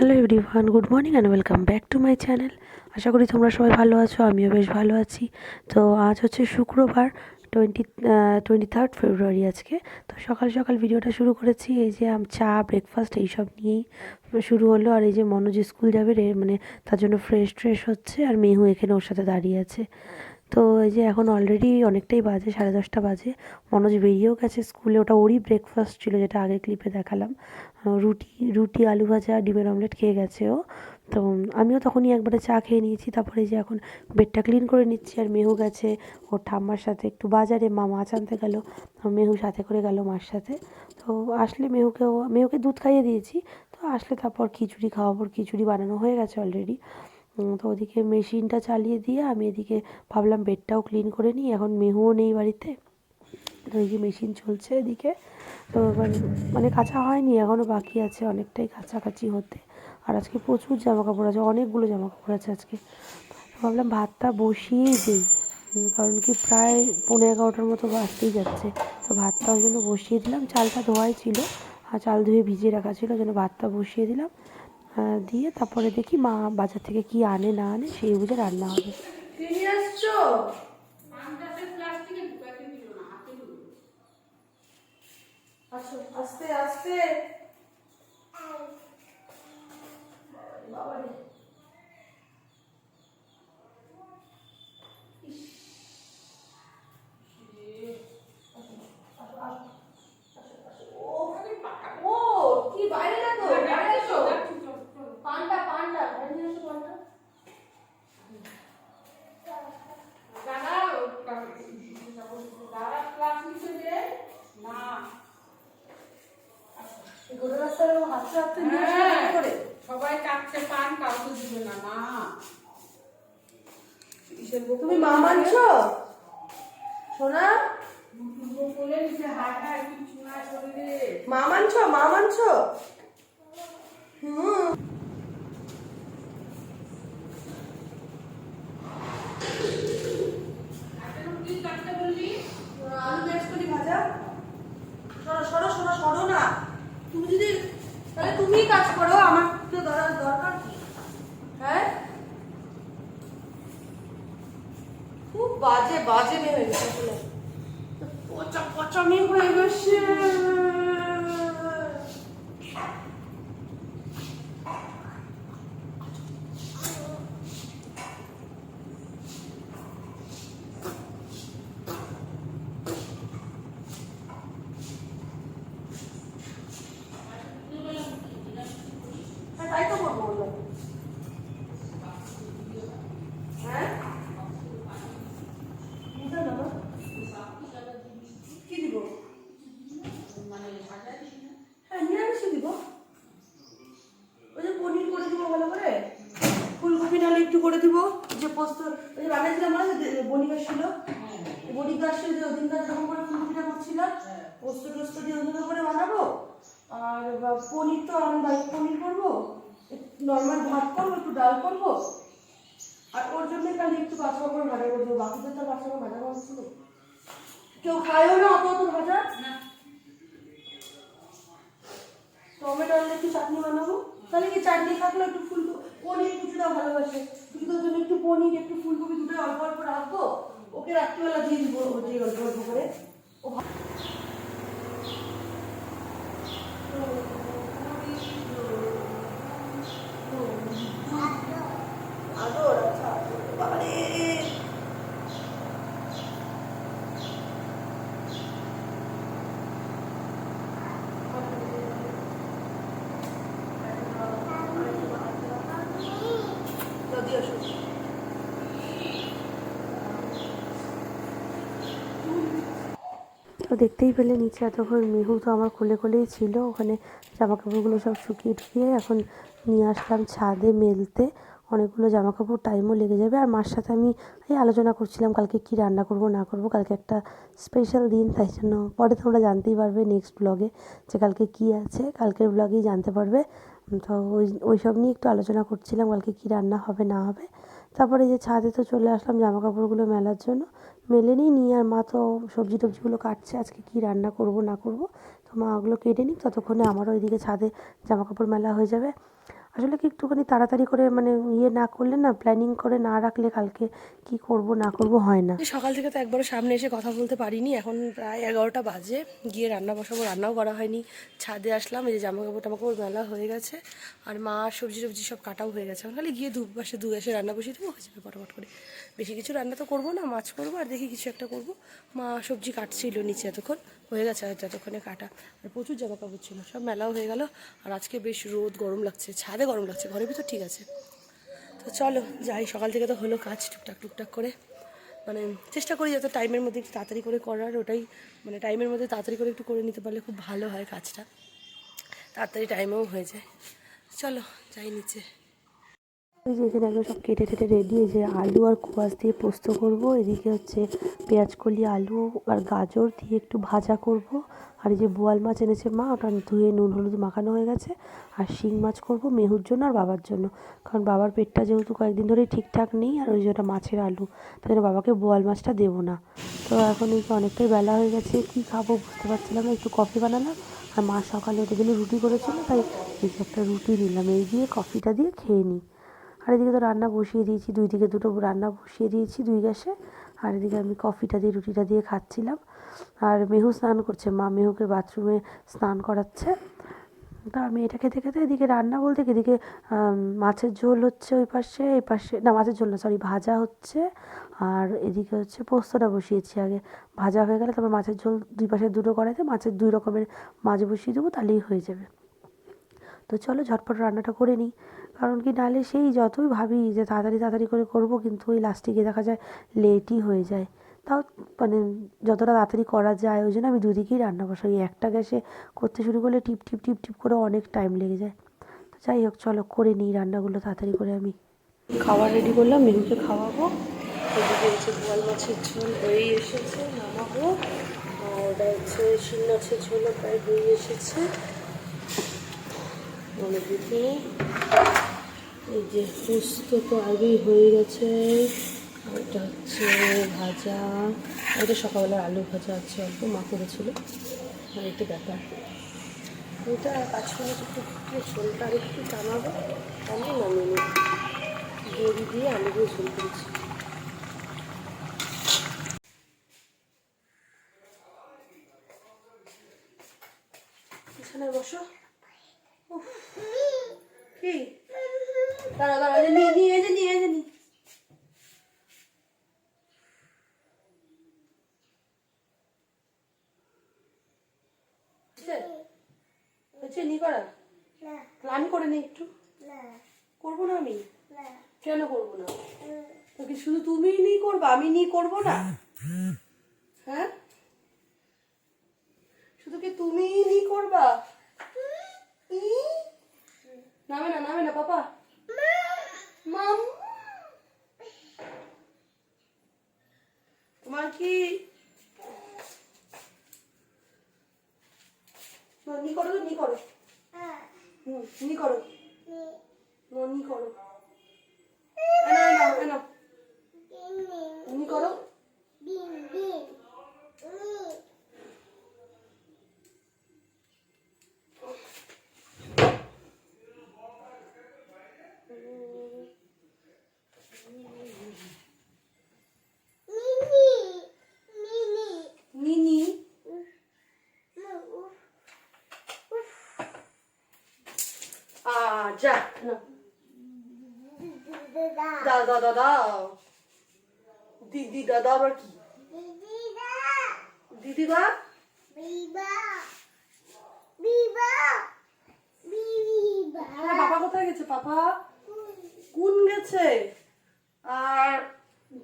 Hello everyone good morning and welcome back to my channel আশা করি তোমরা সবাই ভালো আছো, আমিও বেশ ভালো আছি। তো আজ হচ্ছে শুক্রবার টোয়েন্টি টোয়েন্টি থার্ড ফেব্রুয়ারি আজকে। তো সকাল সকাল ভিডিওটা শুরু করেছি, এই যে চা ব্রেকফাস্ট এইসব নিয়েই শুরু হলো। আর এই যে মনোজ স্কুল যাবে রে মানে তার জন্য ফ্রেশ ট্রেশ হচ্ছে। আর মেহু এখানে ওর সাথে দাঁড়িয়ে আছে। তো এই যে এখন অলরেডি অনেকটাই বাজে, সাড়ে দশটা বাজে। মনোজ বেরিয়েও গেছে স্কুলে ওটা ওরই ব্রেকফাস্ট ছিল যেটা আগের ক্লিপে দেখালাম। রুটি রুটি, আলু ভাজা, ডিমের অমলেট খেয়ে গেছে ও। তো আমিও তখনই একবারে চা খেয়ে নিয়েছি, তারপরে যে এখন বেডটা ক্লিন করে নিচ্ছি আর মেহু গেছে। ওর ঠাম্মার সাথে একটু বাজারে, মা মাছ আনতে গেল মেহু সাথে করে গেল মার সাথে। তো আসলে মেহুকেও মেহুকে দুধ খাইয়ে দিয়েছি, তো আসলে তারপর খিচুড়ি খাওয়াবো খিচুড়ি বানানো হয়ে গেছে অলরেডি তো ওদিকে মেশিনটা চালিয়ে দিয়ে আমি এদিকে ভাবলাম বেডটাও ক্লিন করে নিই। এখন মেহুও নেই বাড়িতে। তো এই যে মেশিন চলছে এদিকে। তো মানে কাঁচা হয়নি এখনও বাকি আছে অনেকটাই কাছাকাছি হতে। আর আজকে প্রচুর জামা কাপড় আছে, অনেকগুলো জামা কাপড় আছে আজকে। তো ভাবলাম ভাতটা বসিয়েই দিই। কারণ কি প্রায় পনেরো এগারোটার মতো বাজতেই যাচ্ছে। তো ভাতটা ওই জন্য বসিয়ে দিলাম। চালটা ধোয়াই ছিল। আর চাল ধুয়ে ভিজিয়ে রাখা ছিল, ওই জন্য ভাতটা বসিয়ে দিলাম। দিয়ে তারপরে দেখি মা বাজার থেকে কি আনে, না আনে, সেই বুঝে রান্না হবে। আস্তে আস্তে। বাবারে ইস। আসো, আসো, আসো, আসো। ও, ও, কি বাইরে দেখো বাইরে এসো পান্ডা পান্ডা বাইরে নিয়ে এসো পান্ডা এই গোটা রাস্তায় হাঁটতে হাঁটতে করে। সবাই চাচ্ছে পান কাউকে দিবে না না তুমি মা মানছো? সোনা? মা মানছো? মা মানছো? হুম এখন কি কাটতে বললি আলু পেঁয়াজ করি ভাজা সরো সরো সরো সরো না তুমি যদি তাহলে তুমিই কাজ করো আমার তো দর- দরকার কি হ্যাঁ খুব বাজে বাজে মেয়ে হয়ে গেছে আসলে পচা পচা মেয়ে হয়ে গেছে হ্যাঁ তাই তো করব বললাম হ্যাঁ বুঝলাম না মা। কি দিব হ্যাঁ নিরামিষই দিব ওই যে পনির করে দিব ভালো করে ফুলকপি নাহলে একটু করে দিব যে পোস্ত ওই যে মনে আছে আসছিল বনিক আসছিল যে ওদিন যখন করে ফুলকপিটা করছিলাম পোস্ত টোস্ত দিয়ে ওগুলো করে বানাবো আর পনির তো আমি বাইক পনির করব নর্মাল ভাত করব একটু ডাল করব আর ওর জন্য খালি একটু কাঁচা পাপড় ভাজা করব বাকিদের তো কাঁচা পাপড় ভাজা করা কেউ খায়ও না অত অত ভাজা টমেটো আনলে একটু চাটনি বানাবো। তাহলে কি চাটনি থাকলে একটু ফুলকপি পনির কিছুটা ভালোবাসে। দুটোর জন্য একটু পনির, একটু ফুলকপি দুটো অল্প অল্প রাখব ওকে রাত্রিবেলা দিয়ে দিব যে অল্প অল্প করে ও ভা- আদর আচ্ছা আদর। বাবারে তো দেখতেই পেলে নিচে এতক্ষণ মেহু তো আমার খুলে খুলেই ছিল, ওখানে জামা কাপড়গুলো সব শুকিয়ে টুকিয়ে এখন নিয়ে আসলাম ছাদে মেলতে। অনেকগুলো জামা কাপড় টাইমও লেগে যাবে। আর মার সাথে আমি এই আলোচনা করছিলাম, কালকে কি রান্না করব, না করব, কালকে একটা স্পেশাল দিন, তাই জন্য পরে তোমরা জানতেই পারবে নেক্সট ব্লগে যে কালকে কি আছে। কালকের ব্লগেই জানতে পারবে। তো ওই ওই সব নিয়ে একটু আলোচনা করছিলাম, কালকে কী রান্না হবে, না হবে। তারপরে যে ছাদে তো চলে আসলাম জামা কাপড়গুলো মেলার জন্য। মেলে নিই, নিয়ে আর মা তো সবজি টবজিগুলো কাটছে, আজকে কী রান্না করব, না করব। তো মা ওগুলো কেটে নিক, ততক্ষণে আমারও ওইদিকে ছাদে জামা কাপড় মেলা হয়ে যাবে। আসলে কি একটুখানি তাড়াতাড়ি করে মানে ইয়ে না করলে না প্ল্যানিং করে না রাখলে কালকে কি করব, না করব হয় না। সকাল থেকে তো একবারও সামনে এসে কথা বলতে পারিনি, এখন প্রায় এগারোটা বাজে। গিয়ে রান্না বসাবো, রান্নাও করা হয়নি। ছাদে আসলাম, এই যে জামা কাপড় টামা কাপড় মেলা হয়ে গেছে। আর মা সবজি টবজি সব কাটাও হয়ে গেছে। খালি গিয়ে দু পাশে দু গ্যাসে রান্না বসিয়ে দেবো, হয়ে যাবে পটাপট করে। বেশি কিছু রান্না তো করব না, মাছ করব আর দেখি কিছু একটা করব। মা সবজি কাটছিল নিচে এতক্ষণ। হয়ে গেছে আর যতক্ষণে কাটা। আর প্রচুর জামা কাপড় ছিল, সব মেলাও হয়ে গেল। আর আজকে বেশ রোদ, গরম লাগছে, ছাদে গরম লাগছে, ঘরের ভিতর ঠিক আছে। তো চলো, যাই, সকাল থেকে তো হলো কাজ টুকটাক টুকটাক করে। মানে চেষ্টা করি যাতে টাইমের মধ্যে একটু তাড়াতাড়ি করে করার, ওটাই মানে টাইমের মধ্যে তাড়াতাড়ি করে একটু করে নিতে পারলে খুব ভালো হয় কাজটা। তাড়াতাড়ি টাইমেও হয়ে যায়। চলো, যাই নিচে। এই যে এখানে একদম সব কেটে টেটে রেডি, এই যে আলু আর কোয়াশ দিয়ে পোস্ত করব। এদিকে হচ্ছে পেঁয়াজ কলি, আলু আর গাজর দিয়ে একটু ভাজা করব। আর এই যে বোয়াল মাছ এনেছে মা, ওটা ধুয়ে নুন, হলুদ মাখানো হয়ে গেছে। আর শিং মাছ করব মেহুর জন্য আর বাবার জন্য। কারণ বাবার পেটটা যেহেতু কয়েকদিন ধরেই ঠিকঠাক নেই, আর ওই যে ওটা মাছের আলু। তাই জন্য বাবাকে বোয়াল মাছটা দেবো না। তো এখন এই অনেকটাই বেলা হয়ে গেছে, কী খাব বুঝতে পারছিলাম না, একটু কফি বানালাম। আর মা সকালে ওদের জন্য রুটি করেছিল, তাই এই একটা রুটি নিলাম, এই দিয়ে কফিটা দিয়ে খেয়ে নিই। আর এদিকে তো রান্না বসিয়ে দিয়েছি, দুই দিকে দুটো রান্না বসিয়ে দিয়েছি দুই গ্যাসে। আর এদিকে আমি কফিটা দিয়ে, রুটিটা দিয়ে খাচ্ছিলাম। আর মেহু স্নান করছে, মা মেহুকে বাথরুমে স্নান করাচ্ছে। তা আমি এটা খেতে খেতে এদিকে রান্না বলতে এদিকে মাছের ঝোল হচ্ছে ওই পাশে, এই পাশে, না মাছের ঝোল না সরি ভাজা হচ্ছে। আর এদিকে হচ্ছে পোস্তটা বসিয়েছি আগে। ভাজা হয়ে গেলে তারপর মাছের ঝোল দুই পাশে দুটো কড়াইতে, মাছের দুই রকমের মাছ বসিয়ে দেবো, তাহলেই হয়ে যাবে। তো চলো ঝটপট রান্নাটা করে নিই। কারণ কি নাহলে সেই যতই ভাবি যে তাড়াতাড়ি তাড়াতাড়ি করে করব, কিন্তু ওই লাস্টে গিয়ে দেখা যায় লেটই হয়ে যায়। তাও মানে যতটা তাড়াতাড়ি করা যায়, ওই জন্য আমি দুদিকেই রান্না বসাই। একটা গ্যাসে করতে শুরু করলে টিপ টিপ টিপ টিপ করে অনেক টাইম লেগে যায়। তো যাই হোক, চলো করে নিই রান্নাগুলো তাড়াতাড়ি করে আমি। খাবার রেডি করলাম মেহুকে খাওয়াবো। এদিকে হচ্ছে মাছের ঝোল হয়েই এসেছে, নামাবো। আর ওটা হচ্ছে শিং মাছের ঝোলও প্রায় হয়ে এসেছে। অনেকদিকে এই যে পোস্ত তো আগেই হয়ে গেছে। এটা হচ্ছে ভাজা। এটা সকালবেলা আলু ভাজা আছে, অল্প মা করেছিল। আর একটু ব্যাপার। এটা কাঁচকলা একটু ফুটিয়ে ঝোলটা আর একটু টানাবো আমি নামিয়ে নিই দিয়ে আলু দিয়ে ঝোল করেছি বিছানায় বসো উফ, কি দাঁড়া দাঁড়া এই যে নিয়ে নিয়ে যে নিয়ে যে নি। হচ্ছে? নি করা? আমি করে নিই একটু? করব না আমি? কেন করব না? তো কি শুধু তুমিই নি করবা? আমি নি করব না? হ্যাঁ? শুধু কি তুমিই নি করবা? নামে না নামে না পাপা। মাম। তোমার কি? না, করো নি করো। হুম, নি করো। নি করো এনো এনো এনো নি করো নিনি আ যা না দাও দাও দাও দাও দিদি দাদা আবার কি দিদি বা পাপা কোথায় গেছে পাপা কোন গেছে? আর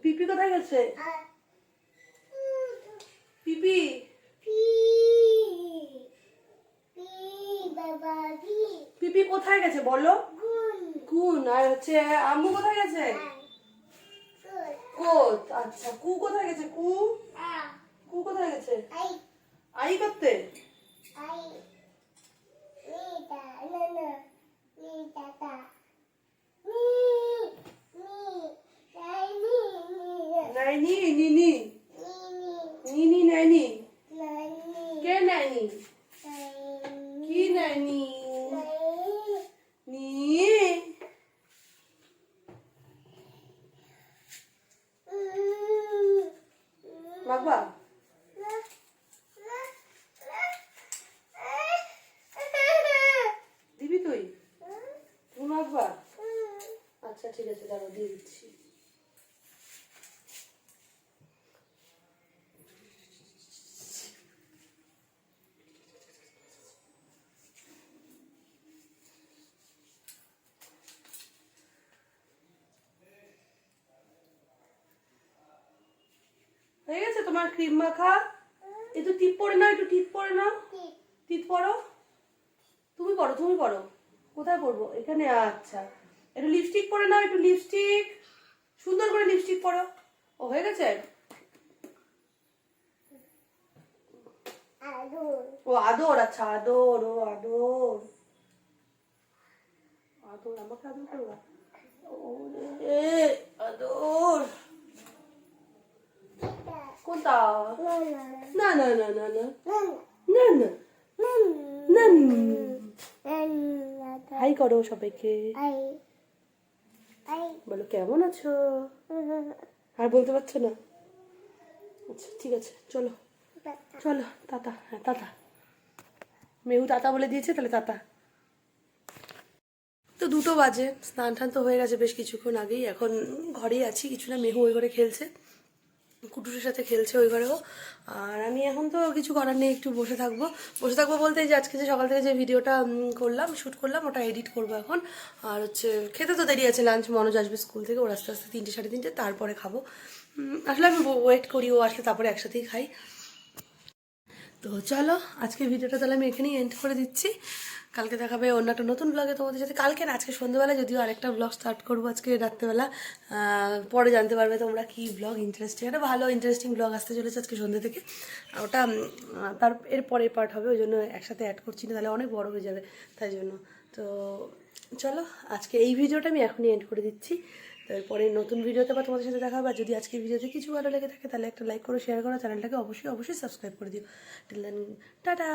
পিপি কোথায় গেছে? পিপি। পিপি কোথায় গেছে বলো? কোন। আর হচ্ছে আম্মু কোথায় গেছে? কোত। আচ্ছা কু কোথায় গেছে? কু? কু কোথায় গেছে? আই করতে? নাইনি নিনি নিনি acabar. তোমার ক্রিম মাখা। একটু টিপ পরে নাও, একটু টিপ পরে নাও। টিপ পরো। তুমি পড়ো তুমি পড়ো কোথায় পড়ব এখানে আচ্ছা। একটু লিপস্টিক পরে নাও, একটু লিপস্টিক সুন্দর করে লিপস্টিক পরো। ও, হয়ে গেছে? ও, আদর আচ্ছা আদর, ও, আদর। আদর, আমাকে আদর করবা ও আদর। কোনটা না না না না না না না না হাই করো সবাইকে। বলো, কেমন আছো? আর বলতে পারছ না? আচ্ছা ঠিক আছে, চলো। চলো, তাতা হ্যাঁ তাতা। মেহু তাতা বলে দিয়েছে, তাহলে তাতা। তো দুটো বাজে স্নান টান তো হয়ে গেছে বেশ কিছুক্ষণ আগেই, এখন ঘরেই আছি, কিছু না, মেহু ওই ঘরে খেলছে। কুটুরের সাথে খেলছে ওই ঘরেও। আর আমি এখন তো কিছু করার নেই, একটু বসে থাকব। বসে থাকব বলতে এই যে আজকে যে সকাল থেকে যে ভিডিওটা করলাম শ্যুট করলাম, ওটা এডিট করব এখন। আর হচ্ছে, খেতে তো দেরি আছে লাঞ্চ মনোজ আসবে স্কুল থেকে, ওর আস্তে আস্তে তিনটে, সাড়ে তিনটে, তারপরে খাব। আসলে আমি ওয়েট করি, ও আসলে তারপরে একসাথেই খাই। তো চলো আজকে ভিডিওটা তাহলে আমি এখানেই এন্ড করে দিচ্ছি। কালকে দেখাবে অন্য একটা নতুন ব্লগে তোমাদের সাথে। কালকে না, আজকে সন্ধ্যেবেলা যদিও আরেকটা ব্লগ স্টার্ট করব আজকে রাত্রেবেলা পরে জানতে পারবে তোমরা কি ব্লগ ইন্টারেস্টিং একটা ভালো ইন্টারেস্টিং ব্লগ আসতে চলেছে আজকে সন্ধ্যে থেকে। ওটা তার, এর পরের পার্ট হবে, ওই জন্য একসাথে অ্যাড করছি না, তাহলে অনেক বড় হয়ে যাবে তাই জন্য। তো চলো, আজকে এই ভিডিওটা আমি এখনই এন্ড করে দিচ্ছি। তারপরে নতুন ভিডিওতে বা তোমাদের সাথে দেখা যদি আজকে ভিডিওতে কিছু ভালো লেগে থাকে, তাহলে একটা লাইক করো শেয়ার করো চ্যানেলটাকে অবশ্যই অবশ্যই সাবস্ক্রাইব করে দিও। Till then tata